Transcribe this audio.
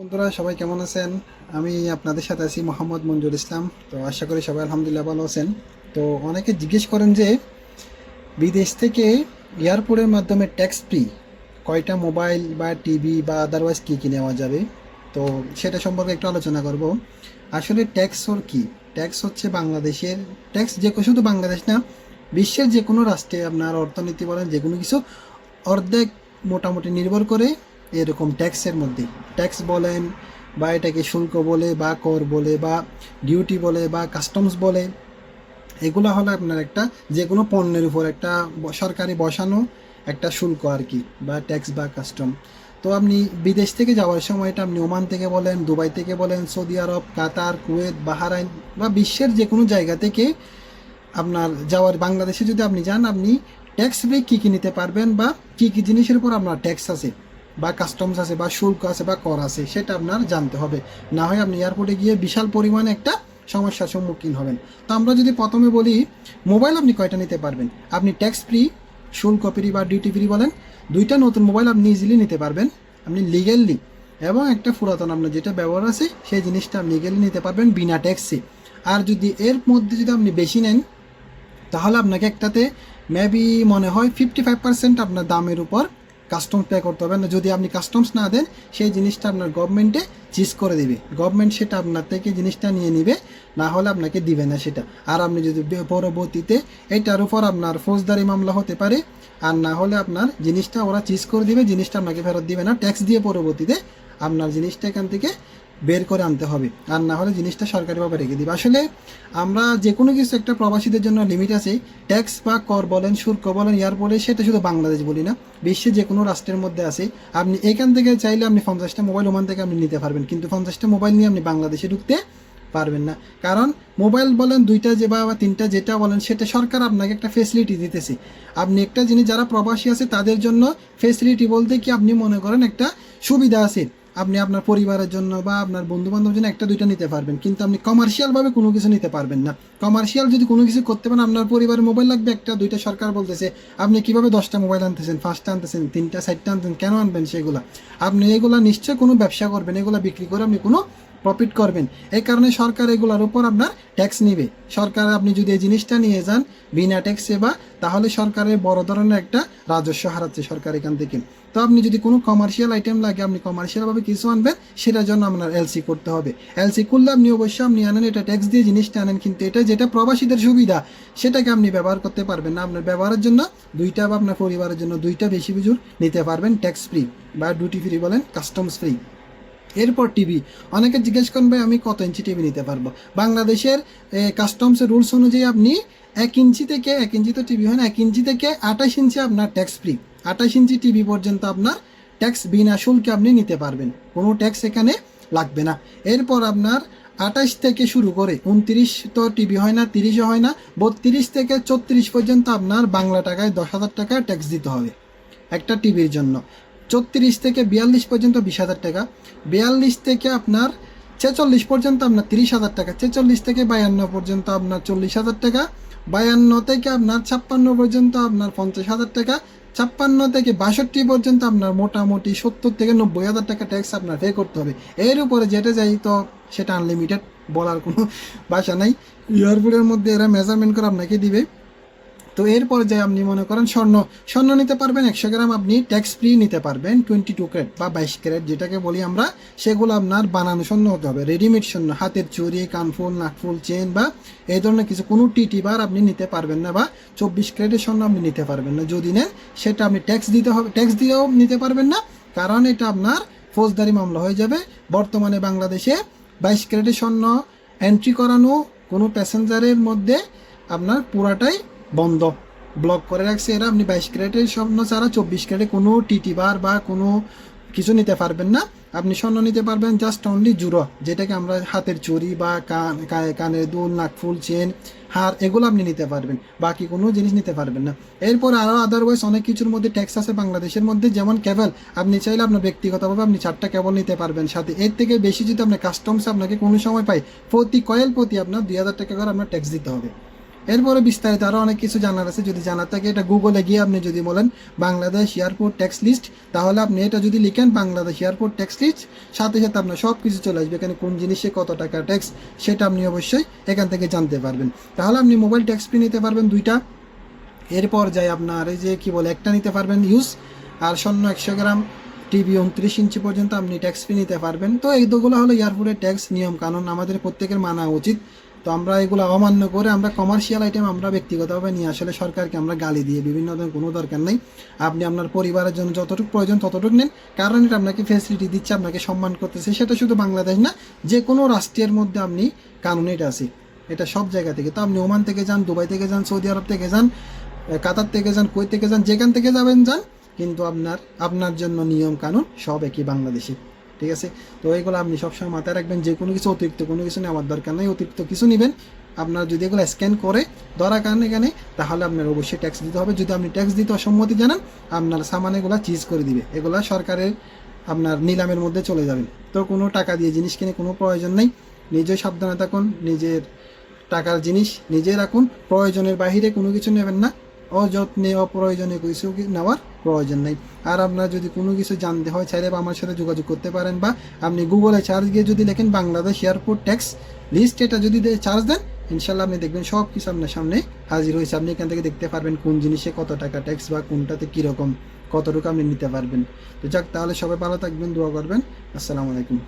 বন্ধুরা, সবাই কেমন আছেন? আমি আপনাদের সাথে আছি মোহাম্মদ মঞ্জুর ইসলাম। তো আশা করি সবাই আলহামদুলিল্লাহ ভালো আছেন। তো অনেকে জিজ্ঞেস করেন যে, বিদেশ থেকে এয়ারপোর্টের মাধ্যমে ট্যাক্স ফ্রি কয়টা মোবাইল বা টিভি বা আদারওয়াইজ কী কী নেওয়া যাবে? তো সেটা সম্পর্কে একটু আলোচনা করব। আসলে ট্যাক্স ওর কি? ট্যাক্স হচ্ছে বাংলাদেশের ট্যাক্স যে শুধু বাংলাদেশ না, বিশ্বের যে কোনো রাষ্ট্রে আপনার অর্থনীতি বলেন যে কোনো কিছু অর্ধেক মোটামুটি নির্ভর করে এরকম ট্যাক্সের মধ্যে। ট্যাক্স বলেন বা এটাকে শুল্ক বলে বা কর বলে বা ডিউটি বলে বা কাস্টমস বলে, এগুলো হলো আপনার একটা যে কোনো পণ্যের উপর একটা সরকারি বসানো একটা শুল্ক আর কি বা ট্যাক্স বা কাস্টম তো আপনি বিদেশ থেকে যাওয়ার সময় এটা আপনি ওমান থেকে বলেন, দুবাই থেকে বলেন, Saudi Arab, Qatar, Kuwait, Bahrain বা বিশ্বের যে কোনো জায়গা থেকে আপনার যাওয়ার, বাংলাদেশে যদি আপনি যান, আপনি ট্যাক্স ফ্রি কী কী নিতে পারবেন বা কী কী জিনিসের উপর আপনার ট্যাক্স আছে বা কাস্টমস আছে বা শুল্ক আছে বা কর আছে, সেটা আপনার জানতে হবে। না হয় আপনি এয়ারপোর্টে গিয়ে বিশাল পরিমাণে একটা সমস্যার সম্মুখীন হবেন। তো আমরা যদি প্রথমে বলি মোবাইল আপনি কয়টা নিতে পারবেন? আপনি ট্যাক্স ফ্রি শুল্ক ফ্রি বা ডিউটি ফ্রি বলেন, দুইটা নতুন মোবাইল আপনি ইজিলি নিতে পারবেন। আপনি লিগেললি এবং একটা পুরাতন আপনার যেটা ব্যবহার আছে, সেই জিনিসটা আপনি লিগেলি নিতে পারবেন বিনা ট্যাক্সে আর যদি এর মধ্যে যদি আপনি বেশি নেন, তাহলে আপনাকে একটাতে মেবি মনে হয় ফিফটি ফাইভ পার্সেন্ট আপনার দামের উপর কাস্টমস পে করতে হবে। না, যদি আপনি কাস্টমস না দেন, সেই জিনিসটা আপনার গভর্নমেন্টে চিজ করে দিবে। গভর্নমেন্ট সেটা আপনার থেকে জিনিসটা নিয়ে নিবে, না হলে আপনাকে দিবে না সেটা। আর আপনি যদি পরবর্তীতে এটার উপর আপনার ফৌজদারি মামলা হতে পারে, আর না হলে আপনার জিনিসটা ওরা চিজ করে দিবে, জিনিসটা আপনাকে ফেরত দিবে না। ট্যাক্স দিয়ে পরবর্তীতে আপনার জিনিসটা এখান থেকে বের করে আনতে হবে। আর না হলে জিনিসটা সরকারিভাবে রেখে দিবে। আসলে আমরা যে কোনো কিছু একটা প্রবাসীদের জন্য লিমিট আছে। ট্যাক্স বা কর বলেন, শুল্ক বলেন এয়ারপোর্টে সেটা শুধু বাংলাদেশ বলি না, বিশ্বে যে কোনো রাষ্ট্রের মধ্যে আছে। আপনি এখান থেকে চাইলে আপনি পঞ্চাশটা মোবাইল ওমান থেকে আপনি নিতে পারবেন। কিন্তু পঞ্চাশটা মোবাইল নিয়ে আপনি বাংলাদেশে ঢুকতে পারবেন না। কারণ মোবাইল বলেন, দুইটা যে বা তিনটা যেটা বলেন, সেটা সরকার আপনাকে একটা ফেসিলিটি দিতেছে। আপনি একটা জিনিস, যারা প্রবাসী আছে, তাদের জন্য ফেসিলিটি বলতে কি আপনি মনে করেন একটা সুবিধা আছে? আপনি আপনার পরিবারের জন্য বা আপনার বন্ধু বান্ধবের জন্য একটা, দুইটা নিতে পারবেন। কিন্তু আপনি কমার্শিয়ালভাবে কোনো কিছু নিতে পারবেন না। কমার্শিয়াল যদি কোনো কিছু করতে পারেন, আপনার পরিবারের মোবাইল লাগবে একটা, দুইটা সরকার বলতেছে, আপনি কীভাবে দশটা মোবাইল আনতেছেন ফার্স্টটা আনতেছেন, তিনটা, চারটা আনতেছেন, কেন আনবেন সেগুলো? আপনি এগুলো নিশ্চয়ই কোনো ব্যবসা করবেন, এগুলো বিক্রি করে আপনি কোনো প্রফিট করবেন। এই কারণে সরকার এগুলোর উপর আপনার ট্যাক্স নিবে। সরকার আপনি যদি এই জিনিসটা নিয়ে যান বিনা ট্যাক্সে বা, তাহলে সরকারের বড় ধরনের একটা রাজস্ব হারাচ্ছে সরকার এখান থেকে। তো আপনি যদি কোনো কমার্শিয়াল আইটেম লাগে, আপনি কমার্শিয়ালভাবে কিছু আনবেন, সেটার জন্য আপনার এলসি করতে হবে। এলসি করলে আপনি অবশ্যই আপনি আনেন, এটা ট্যাক্স দিয়ে জিনিসটা আনেন, কিন্তু এটা যেটা প্রবাসীদের সুবিধা, সেটাকে আপনি ব্যবহার করতে পারবেন না। আপনার ব্যবহারের জন্য দুইটা বা আপনার পরিবারের জন্য দুইটা বেশি বিজুর নিতে পারবেন ট্যাক্স ফ্রি বা ডিউটি ফ্রি বলেন কাস্টমস ফ্রি এরপর টিভি। অনেকে জিজ্ঞেস করেন, ভাই, আমি কত ইঞ্চি টিভি নিতে পারব? বাংলাদেশের কাস্টমসের রুলস অনুযায়ী আপনি এক ইঞ্চি থেকে, এক ইঞ্চি তো টিভি হয় না, এক ইঞ্চি থেকে আঠাশ ইঞ্চি আপনার ট্যাক্স ফ্রি আঠাশ ইঞ্চি টিভি পর্যন্ত আপনার ট্যাক্স বিনা শুল্কে আপনি নিতে পারবেন। কোনো ট্যাক্স এখানে লাগবে না। এরপর আপনার আঠাশ থেকে শুরু করে উনত্রিশ তো টিভি হয় না, তিরিশও হয় না, বত্রিশ থেকে চত্রিশ পর্যন্ত আপনার বাংলা টাকায় দশ হাজার টাকা ট্যাক্স দিতে হবে। একটা টিভির জন্য। চৌত্রিশ থেকে বিয়াল্লিশ পর্যন্ত বিশ হাজার টাকা। বিয়াল্লিশ থেকে আপনার ছেচল্লিশ পর্যন্ত আপনার তিরিশ হাজার টাকা। ছেচল্লিশ থেকে বায়ান্ন পর্যন্ত আপনার চল্লিশ হাজার টাকা। বায়ান্ন থেকে আপনার ছাপ্পান্ন পর্যন্ত আপনার পঞ্চাশ হাজার টাকা। ছাপ্পান্ন থেকে বাষট্টি পর্যন্ত আপনার মোটামুটি সত্তর থেকে নব্বই হাজার টাকা ট্যাক্স আপনার পে করতে হবে। এর উপরে যেটা যাই তো সেটা আনলিমিটেড বলার কোনো ভাষা নাই। এয়ারপোর্টের মধ্যে এরা মেজারমেন্ট করে আপনাকে দিবে। তো এরপর যে আপনি মনে করেন স্বর্ণ স্বর্ণ নিতে পারবেন একশো গ্রাম, আপনি ট্যাক্স ফ্রি নিতে পারবেন টোয়েন্টি টু ক্যারেট বা বাইশ ক্যারেট যেটাকে বলি আমরা, সেগুলো আপনার বানানো স্বর্ণ হতে হবে। রেডিমেড স্বর্ণ, হাতের চুরি কানফুল, নাকফুল চেন বা এই ধরনের কিছু, কোনো টিটি বার আপনি নিতে পারবেন না বা চব্বিশ ক্যারেটের স্বর্ণ আপনি নিতে পারবেন না। যদি নেন, সেটা আপনি ট্যাক্স দিতে হবে ট্যাক্স দিয়েও নিতে পারবেন না, কারণ এটা আপনার ফৌজদারি মামলা হয়ে যাবে। বর্তমানে বাংলাদেশে বাইশ ক্যারেটের স্বর্ণ এন্ট্রি করানো কোনো প্যাসেঞ্জারের মধ্যে আপনার পুরাটাই বন্ধ। ব্লক করে রাখছে এরা। আপনি বাইশ ক্যারেটের স্বর্ণ ছাড়া চব্বিশ ক্যারেটে কোনো টিটি বার বা কোনো কিছু নিতে পারবেন না। আপনি স্বর্ণ নিতে পারবেন জাস্ট অনলি জুড়ো, যেটাকে আমরা হাতের চুরি বা কান কানে- কানের দুল নাকফুল চেন, হার, এগুলো আপনি নিতে পারবেন। বাকি কোনো জিনিস নিতে পারবেন না। এরপর আরও আদারওয়াইজ অনেক কিছুর মধ্যে ট্যাক্স আছে বাংলাদেশের মধ্যে, যেমন কেবল আপনি চাইলে আপনার ব্যক্তিগতভাবে আপনি চারটা কেবল নিতে পারবেন সাথে। এর থেকে বেশি যদি আপনার কাস্টমস আপনাকে কোনো সময় পাই প্রতি কয়েল প্রতি আপনার দুই হাজার টাকা করে আপনার ট্যাক্স দিতে হবে। এরপরে বিস্তারিত আরও অনেক কিছু জানার আছে, যদি জানার থাকে এটা গুগলে গিয়ে আপনি যদি বলেন বাংলাদেশ এয়ারপোর্ট ট্যাক্স লিস্ট তাহলে আপনি এটা যদি লিখেন বাংলাদেশ এয়ারপোর্ট ট্যাক্স লিস্ট সাথে সাথে আপনার সব কিছু চলে আসবে, এখানে কোন জিনিসে কত টাকা ট্যাক্স সেটা আপনি অবশ্যই এখান থেকে জানতে পারবেন। তাহলে আপনি মোবাইল ট্যাক্স ফি নিতে পারবেন দুইটা। এরপর যাই আপনার এই যে কি বলে, একটা নিতে পারবেন ইউজ আর স্বর্ণ একশো গ্রাম টিভি উনত্রিশ ইঞ্চি পর্যন্ত আপনি ট্যাক্স ফি নিতে পারবেন। তো এই দুগুলো হলো এয়ারপোর্টের ট্যাক্স নিয়ম কানুন আমাদের প্রত্যেকের মানা উচিত। তো আমরা এগুলো অমান্য করে আমরা কমার্শিয়াল আইটেম আমরা ব্যক্তিগতভাবে নিয়ে আসলে সরকারকে আমরা গালি দিয়ে বিভিন্ন ধরনের কোনো দরকার নেই। আপনি আপনার পরিবারের জন্য যতটুকু প্রয়োজন ততটুকু নেন। কারণ এটা আপনাকে ফেসিলিটি দিচ্ছে, আপনাকে সম্মান করতেছে। সেটা শুধু বাংলাদেশ না যে কোনো রাষ্ট্রের মধ্যে আপনি কানুন এটা আছে। এটা সব জায়গা থেকে। তো আপনি ওমান থেকে যান, দুবাই থেকে যান, সৌদি আরব থেকে যান কাতার থেকে যান, কুয়েত থেকে যান, যেখান থেকে যাবেন যান। কিন্তু আপনার আপনার জন্য নিয়ম কানুন সব একই বাংলাদেশে। ঠিক আছে? তো এইগুলো আপনি সবসময় মাথায় রাখবেন, যে কোনো কিছু অতিরিক্ত কোনো কিছু নেওয়ার দরকার নেই, অতিরিক্ত কিছু নেবেন। আপনার যদি এগুলো স্ক্যান করে ধরা কারণ এখানে, তাহলে আপনার অবশ্যই ট্যাক্স দিতে হবে। যদি আপনি ট্যাক্স দিতে অসম্মতি জানান, আপনার সামান এগুলা চিজ করে দিবে। এগুলা সরকারের আপনার নিলামের মধ্যে চলে যাবেন। তো কোনো টাকা দিয়ে জিনিস কিনে কোনো প্রয়োজন নেই। নিজেই সাবধানে থাকুন, নিজের টাকার জিনিস নিজে রাখুন। প্রয়োজনের বাহিরে কোনো কিছু নেবেন না। অযত্নে, অপ্রয়োজনে কিছু নেওয়ার প্রয়োজন নেই। আর আপনার যদি কোনো কিছু জানতে হয়, চাইলে আমার সাথে যোগাযোগ করতে পারেন বা আপনি গুগলে চার্জ গিয়ে যদি লেখেন বাংলাদেশ এয়ারপোর্ট ট্যাক্স লিস্ট এটা যদি চার্জ দেন, ইনশাল্লাহ আপনি দেখবেন সব কিছু আপনার সামনে হাজির হয়েছে। আপনি এখান থেকে দেখতে পারবেন কোন জিনিসে কত টাকা ট্যাক্স বা কোনটাতে কীরকম, কতটুকু আপনি নিতে পারবেন। তো যাক, তাহলে সবাই ভালো থাকবেন, দোয়া করবেন। আসসালামু আলাইকুম।